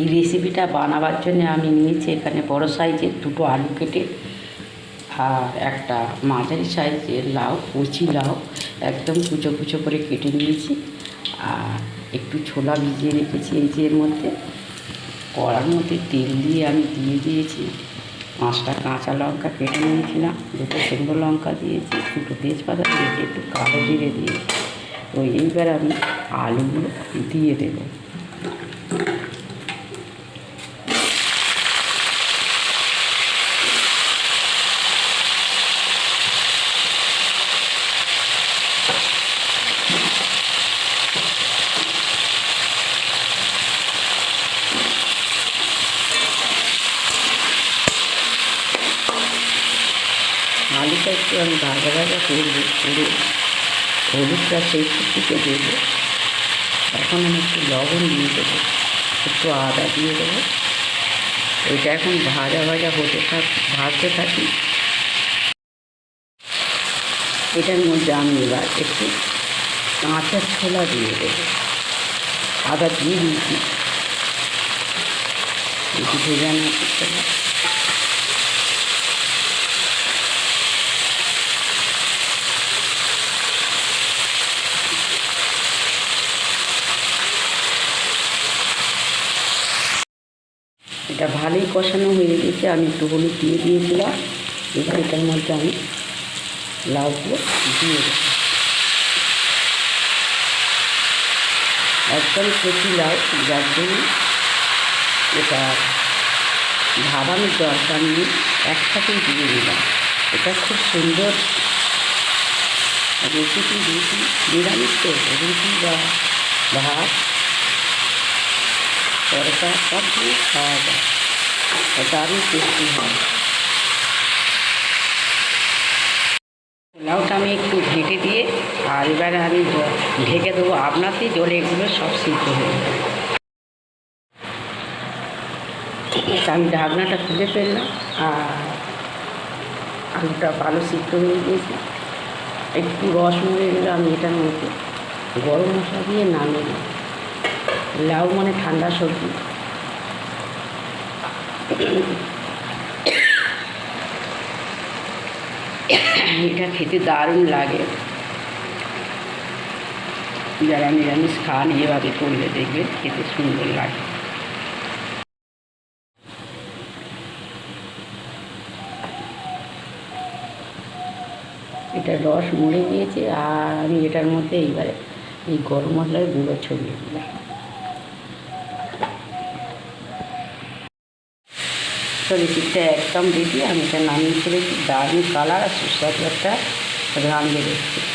এই রেসিপিটা বানাবার জন্য আমি নিয়েছি এখানে বড় সাইজের দুটো আলু কেটে আর একটা মাঝারি সাইজের লাউ, কচি লাউ, একদম কুচো কুচো করে কেটে নিয়েছি। আর একটু ছোলা ভিজিয়ে রেখেছি এই যে মধ্যে। কড়ার মধ্যে তেল দিয়ে আমি দিয়ে দিয়েছি। পাঁচটা কাঁচা লঙ্কা কেটে নিয়েছিলাম, দুটো শুকনো লঙ্কা দিয়েছি, দুটো তেজপাতা দিয়েছি, একটু কালো জিরে দিয়েছি। তো এইবার আমি আলুগুলো দিয়ে দেবো। আলুটা একটু আমি ভাজা ভাজা করব করে হলুদটা সেই দিকে দেবো এখন আমি একটু লবণ দিয়ে দেবো একটু আদা দিয়ে দেবো এটা এখন ভাজা ভাজা হতে থাক ভাজতে থাকি এটার মধ্যে আমি এবার একটু কাঁচা ছোলা দিয়ে দেবো আদা দিয়ে দিয়েছি ভেজানো ছোলা এটা ভালোই কষানো হয়ে গেছে, আমি একটু হলুদ দিয়ে দিয়েছিলাম। এবার এটার মধ্যে আমি লাউগুলো দিয়ে দেবো। একদম কচি লাউ, যার জন্য এটা ভাবানোর দরকার নেই, একসাথেই দিয়ে দিলাম। এটা খুব সুন্দর রেসিপি রুটি নিরামিষ তো, রুটি বা ভাত। তরকা সব দিয়ে খাওয়া যায় দারুণ টেস্টি হয় পোলাওটা আমি একটু ঢেকে দিয়ে আর এবারে আমি ঢেকে দেবো আপনাতেই জলে এগুলো সব সিদ্ধ হয়ে যাবে আমি ঢাকনাটা খুলে ফেললাম, আর আলুটা ভালো সিদ্ধ হয়ে গিয়েছে একটু রস মরে গেলে আমি এটার মধ্যে গরম মশলা দিয়ে নামিয়ে নেব লাউ মানে ঠান্ডা সবজি এটা খেতে দারুণ লাগে। যারা নিরামিষ খান, এভাবে করলে দেখবেন খেতে সুন্দর লাগে। এটা রস মরে গিয়েছে, আর আমি এটার মধ্যে এইবারে এই গরম মশলার গুঁড়ো ছড়িয়ে দিলাম। তো রেসিপিটা একদম রেডি আমি এটা নামিয়ে ফেলেছি দারুণ কালার আর সুস্বাদু একটা রান্না বেরোচ্ছে